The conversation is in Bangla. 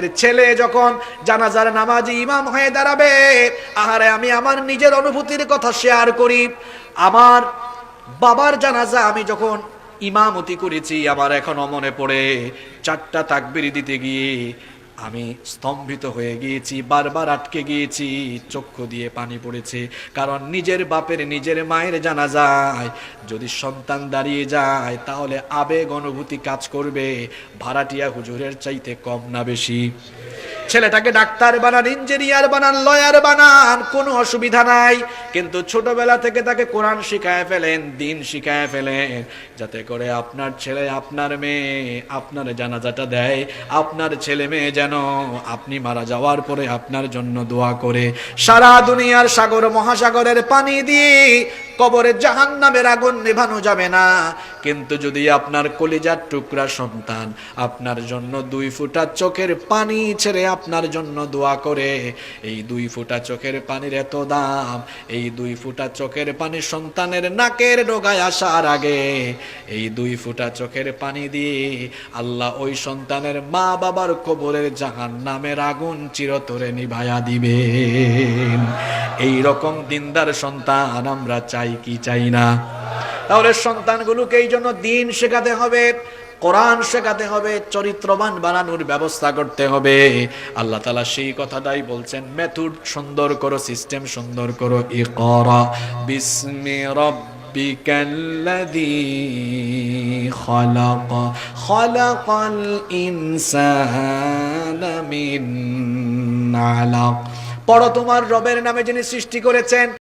ছেলে যখন জানাজার নামাজ ইমাম হয়ে দাঁড়াবে, আহারে আমি আমার নিজের অনুভূতির কথা শেয়ার করি। আমার বাবার জানাজা আমি যখন ইমামতি করেছি, আমার এখনও মনে পড়ে, চারটা তাকবির দিতে গিয়ে আমি স্তম্ভিত হয়ে গিয়েছি, বারবার আটকে গিয়েছি, চক্ষু দিয়ে পানি পড়েছে, কারণ নিজের বাপের নিজের মায়ের জানা যায় যদি সন্তান দাঁড়িয়ে যায়, তাহলে আবেগ অনুভূতি কাজ করবে, ভাড়াটিয়া হুজুরের চাইতে কম না বেশি। ছেলেটাকে ডাক্তার বানান, ইঞ্জিনিয়ার বানান লয়ার বানান, কোনো অসুবিধা নাই। কিন্তু ছোটবেলা থেকে তাকে কোরআন শিখায় ফেলেন, দিন শিখায় ফেলেন, যাতে করে আপনার ছেলে, আপনার মেয়ে, আপনার জানাজাটা দেয়, আপনার ছেলে মেয়ে যেন আপনি মারা যাওয়ার পরে আপনার জন্য দোয়া করে। সারা দুনিয়ার সাগর, মহাসাগরের পানি দিয়ে কবরে জাহান নামের আগুন নেভানো যাবে না। কিন্তু যদি আপনার কলিজার টুকরা সন্তান আপনার জন্য দুই ফুটা চোখের পানি ছেড়ে আপনার জন্য দোয়া করে, এই দুই ফুটা চোখের পানির এত দাম, এই দুই ফুটা চোখের পানি সন্তানের নাকের ডোগায় আসার আগে, এই দুই ফুটা চোখের পানি দিয়ে আল্লাহ ওই সন্তানের মা বাবার কবরের জাহান নামের আগুন চিরতরে নিভায়া দিবে এই রকম দিনদার সন্তান আমরা চাই কি চাই না তাহলে সন্তানগুলোকে এই জন্য দিন শেখাতে হবে কোরআন শেখাতে হবে চরিত্রবান বানানোর ব্যবস্থা করতে হবে আল্লাহ তালা সেই কথাটাই বলছেন মেথড সুন্দর করো সিস্টেম সুন্দর করো ই করা বিস্মি ربك الذي خلق خلق الإنسان من علق পড়ো তোমার রবের নামে যিনি সৃষ্টি করেছেন